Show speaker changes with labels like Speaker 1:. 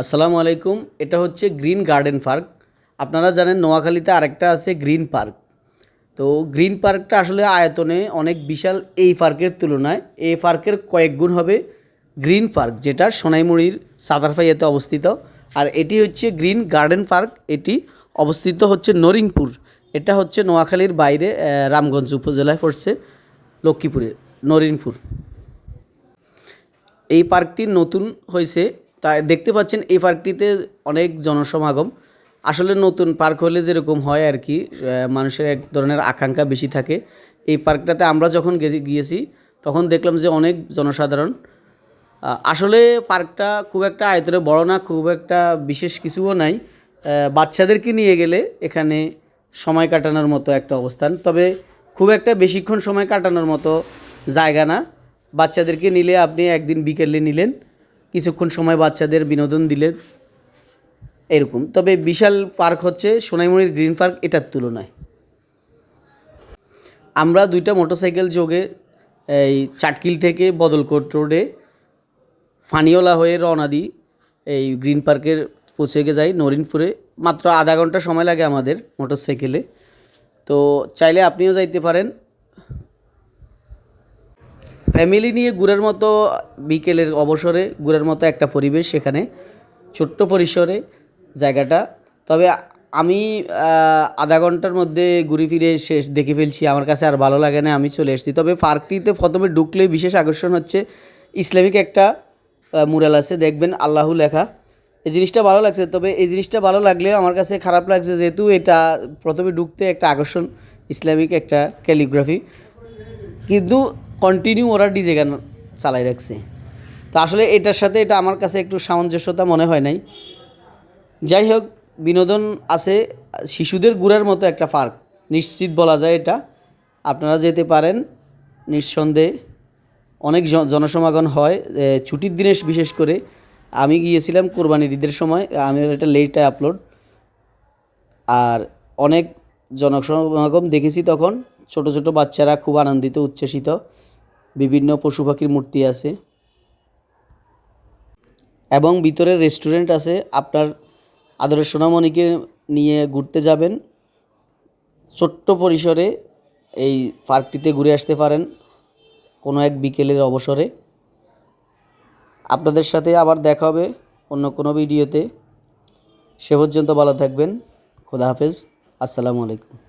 Speaker 1: আসসালামু আলাইকুম, এটা হচ্ছে গ্রিন গার্ডেন পার্ক। আপনারা জানেন নোয়াখালীতে আরেকটা আছে গ্রিন পার্ক। তো গ্রিন পার্কটা আসলে আয়তনে অনেক বিশাল এই পার্কের তুলনায়। এই পার্কের কয়েক গুণ হবে গ্রিন পার্ক, যেটা সোনাইমুড়ির সাদারফাইয়াতে অবস্থিত। আর এটি হচ্ছে গ্রিন গার্ডেন পার্ক, এটি অবস্থিত হচ্ছে নরিংপুর। এটা হচ্ছে নোয়াখালীর বাইরে রামগঞ্জ উপজেলায় পড়ছে, লক্ষ্মীপুরে নরিনপুর এই পার্কটি নতুন হয়েছে তাই দেখতে পাচ্ছেন এই পার্কটিতে অনেক জনসমাগম। আসলে নতুন পার্ক হলে যেরকম হয় আর কি মানুষের এক ধরনের আকাঙ্ক্ষা বেশি থাকে। এই পার্কটাতে আমরা যখন গিয়েছি, তখন দেখলাম যে অনেক জনসাধারণ। আসলে পার্কটা খুব একটা আয়তনে বড় না, খুব একটা বিশেষ কিছুও নাই। বাচ্চাদেরকে নিয়ে গেলে এখানে সময় কাটানোর মতো একটা অবস্থান। তবে খুব একটা বেশিক্ষণ সময় কাটানোর মতো জায়গা না। বাচ্চাদেরকে নিলে আপনি একদিন বিকেলে নিলেন। কিছুক্ষণ সময় বাচ্চাদের বিনোদন দিলেন এরকম। তবে বিশাল পার্ক হচ্ছে সোনাইমুড়ির গ্রিন পার্ক, এটার তুলনায়। আমরা দুইটা মোটরসাইকেল যোগে এই চাটকিল থেকে বদলকোট রোডে ফানিওলা হয়ে রওনা দিই। এই গ্রিন পার্কের পৌঁছে গে যাই নরিনপুরে। মাত্র আধা ঘণ্টা সময় লাগে আমাদের মোটরসাইকেলে। তো চাইলে আপনিও যাইতে পারেন। ফ্যামিলি নিয়ে ঘুরার মতো বিকেলের অবসরে ঘুরার মতো একটা পরিবেশ সেখানে, ছোট্ট পরিসরে জায়গাটা। তবে আমি আধা ঘণ্টার মধ্যে ঘুরে ফিরে শেষ দেখে ফেলছি, আমার কাছে আর ভালো লাগে না, আমি চলে এসেছি। তবে পার্কটিতে প্রথমে ঢুকলে বিশেষ আকর্ষণ হচ্ছে, ইসলামিক একটা মুরাল আছে, দেখবেন, আল্লাহু লেখা। এই জিনিসটা ভালো লাগছে, তবে এই জিনিসটা ভালো লাগলেও আমার কাছে খারাপ লাগছে, যেহেতু এটা প্রথমে ঢুকতে একটা আকর্ষণ, ইসলামিক একটা ক্যালিগ্রাফি কিন্তু কন্টিনিউ ওরা ডিজে গান চালাই রাখছে। তো আসলে এটার সাথে এটা আমার কাছে একটু সামঞ্জস্যতা মনে হয় নাই। যাই হোক, বিনোদন আছে, শিশুদের ঘুরার মতো একটা পার্ক নিশ্চিত বলা যায় এটা। আপনারা যেতে পারেন, নিঃসন্দেহে। অনেক জনসমাগম হয়। ছুটির দিনে বিশেষ করে। আমি গিয়েছিলাম কোরবানির ঈদের সময়, আমি এটা লেটে আপলোড আর অনেক জনসমাগম দেখেছি তখন। ছোট ছোট বাচ্চারা খুব আনন্দিত, উচ্ছ্বসিত। বিভিন্ন পশু পাখির মূর্তি আছে। এবং ভিতরে রেস্টুরেন্ট আছে। আপনার আদরের সোনামণিকে নিয়ে ঘুরতে যাবেন। ছোট্ট পরিসরে এই পার্কটিতে ঘুরে আসতে পারেন কোনো এক বিকেলের অবসরে। আপনাদের সাথে আবার দেখা হবে অন্য কোনো ভিডিওতে। সে পর্যন্ত ভালো থাকবেন। খোদা হাফেজ। আসসালামু আলাইকুম।